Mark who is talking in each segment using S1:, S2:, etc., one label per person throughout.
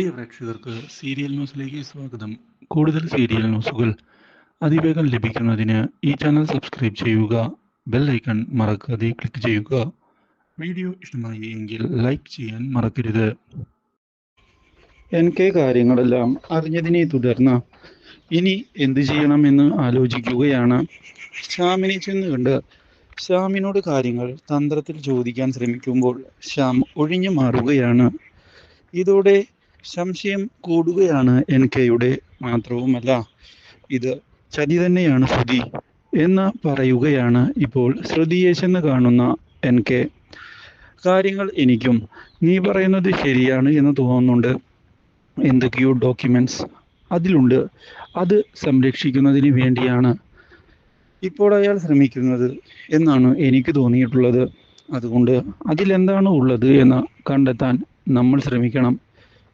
S1: പ്രിയ പ്രേക്ഷകർക്ക് സീരിയൽ ന്യൂസിലേക്ക് സ്വാഗതം. കൂടുതൽ സീരിയൽ ന്യൂസുകൾ അതിവേഗം ലഭിക്കുന്നതിന് ഈ ചാനൽ സബ്സ്ക്രൈബ് ചെയ്യുക ബെൽ ഐക്കൺ മറക്കാതെ ക്ലിക്ക് ചെയ്യുക. വീഡിയോ ഇഷ്ടമായി എങ്കിൽ ലൈക്ക് ചെയ്യാൻ മറക്കരുത്. എൻ കെ കാര്യങ്ങളെല്ലാം അറിഞ്ഞതിനെ തുടർന്ന് ഇനി എന്ത് ചെയ്യണമെന്ന് ആലോചിക്കുകയാണ്. ശ്യാമിനെ ചെന്ന് കണ്ട് ശ്യാമിനോട് കാര്യങ്ങൾ തന്ത്രത്തിൽ ചോദിക്കാൻ ശ്രമിക്കുമ്പോൾ ശ്യാം ഒഴിഞ്ഞു മാറുകയാണ്. ഇതോടെ സംശയം കൂടുകയാണ് എൻ കെയുടെ മാത്രവുമല്ല. ഇത് ചതി തന്നെയാണ് ശ്രുതി എന്ന് പറയുകയാണ് ഇപ്പോൾ ശ്രുതിയെ എന്ന് കാണുന്ന എൻ കെ കാര്യങ്ങൾ എനിക്കും നീ പറയുന്നത് ശരിയാണ് എന്ന് തോന്നുന്നുണ്ട്. എന്തൊക്കെയോ ഡോക്യുമെന്റ്സ് അതിലുണ്ട്. അത് സംരക്ഷിക്കുന്നതിന് വേണ്ടിയാണ് ഇപ്പോൾ അയാൾ ശ്രമിക്കുന്നത് എന്നാണ് എനിക്ക് തോന്നിയിട്ടുള്ളത്. അതുകൊണ്ട് അതിലെന്താണ് ഉള്ളത് എന്ന് കണ്ടെത്താൻ നമ്മൾ ശ്രമിക്കണം.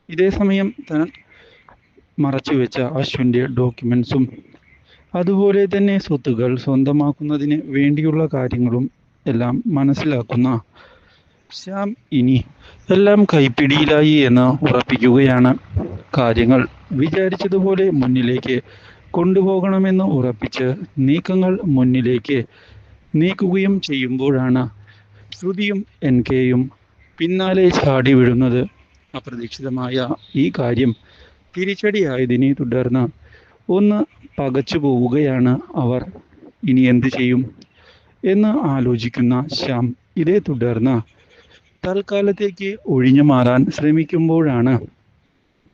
S1: ഇതേ സമയം താൻ മറച്ചു വെച്ച അശ്വിന്റെ ഡോക്യുമെൻസും അതുപോലെ തന്നെ സ്വത്തുകൾ സ്വന്തമാക്കുന്നതിന് വേണ്ടിയുള്ള കാര്യങ്ങളും എല്ലാം മനസ്സിലാക്കുന്ന ശ്യാം ഇനി എല്ലാം കൈപ്പിടിയിലായി എന്ന് ഉറപ്പിക്കുകയാണ്. കാര്യങ്ങൾ വിചാരിച്ചതുപോലെ മുന്നിലേക്ക് കൊണ്ടുപോകണമെന്ന് ഉറപ്പിച്ച് നീക്കങ്ങൾ മുന്നിലേക്ക് നീക്കുകയും ചെയ്യുമ്പോഴാണ് ശ്രുതിയും എൻ കെയും പിന്നാലെ ചാടി വീഴുന്നത്. അപ്രതീക്ഷിതമായ ഈ കാര്യം തിരിച്ചടിയായതിനെ തുടർന്ന് ഒന്ന് പകച്ചു പോവുകയാണ് അവർ. ഇനി എന്ത് ചെയ്യും എന്ന് ആലോചിക്കുന്ന ശ്യാം ഇതേ തുടർന്ന് തൽക്കാലത്തേക്ക് ഒഴിഞ്ഞു മാറാൻ ശ്രമിക്കുമ്പോഴാണ്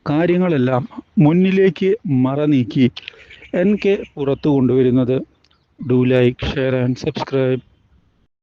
S1: കാര്യങ്ങളെല്ലാം മുന്നിലേക്ക് മറ നീക്കി എൻ കെ പുറത്തു കൊണ്ടുവരുന്നത്. Do like share and subscribe